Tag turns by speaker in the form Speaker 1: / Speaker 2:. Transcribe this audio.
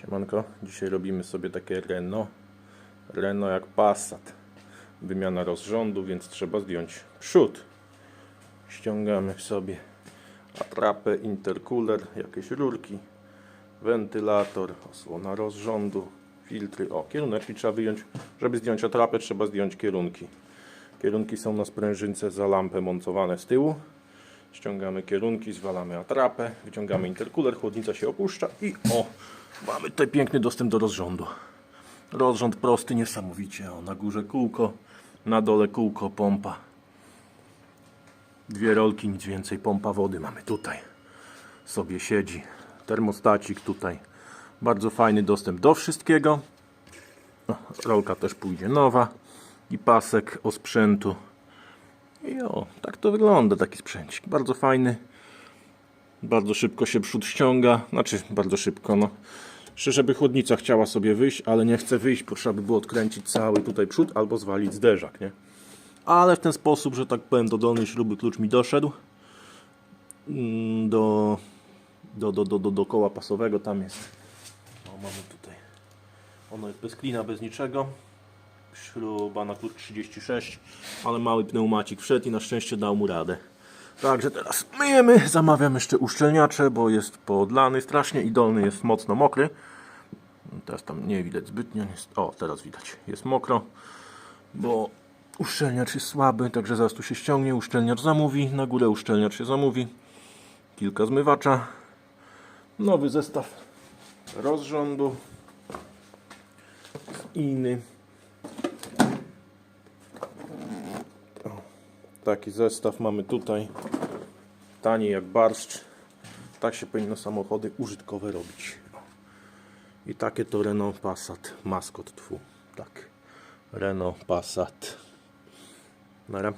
Speaker 1: Siemanko, dzisiaj robimy sobie takie Renault. Renault jak Passat. Wymiana rozrządu, więc trzeba zdjąć przód. Ściągamy sobie atrapę, intercooler, jakieś rurki, wentylator, osłona rozrządu, filtry. O, kieruneczki trzeba wyjąć. Żeby zdjąć atrapę, trzeba zdjąć kierunki. Kierunki są na sprężynce za lampę montowane z tyłu. Ściągamy kierunki, zwalamy atrapę, wyciągamy intercooler, chłodnica się opuszcza i o, mamy tutaj piękny dostęp do rozrządu. Rozrząd prosty, niesamowicie. O, na górze kółko, na dole kółko, pompa. Dwie rolki, nic więcej, pompa wody mamy tutaj. Sobie siedzi. Termostacik tutaj. Bardzo fajny dostęp do wszystkiego. O, rolka też pójdzie nowa. I pasek osprzętu. I o, tak to wygląda taki sprzęcik. Bardzo fajny. Bardzo szybko się przód ściąga. Znaczy, bardzo szybko, no. Szczerze by chłodnica chciała sobie wyjść, ale nie chce wyjść, bo trzeba by było odkręcić cały tutaj przód albo zwalić zderzak, nie? Ale w ten sposób, że tak powiem, do dolnej śruby klucz mi doszedł. Mm, Do, do, do, do, do, do koła pasowego tam jest. O, mamy tutaj. Ono jest bez klina, bez niczego śruba na klucz 36, ale mały pneumacik wszedł i na szczęście dał mu radę. Także teraz myjemy, zamawiam jeszcze uszczelniacze, bo jest podlany strasznie i dolny jest mocno mokry. Teraz tam nie widać zbytnio, o teraz widać, jest mokro, bo uszczelniacz jest słaby, także zaraz tu się ściągnie, uszczelniacz zamówi, na górę uszczelniacz się zamówi, kilka zmywacza, nowy zestaw rozrządu, inny. Taki zestaw mamy tutaj. Tani jak barszcz. Tak się powinno samochody użytkowe robić. I takie to Renault Passat. Maskot twu. Tak. Renault Passat. Nara.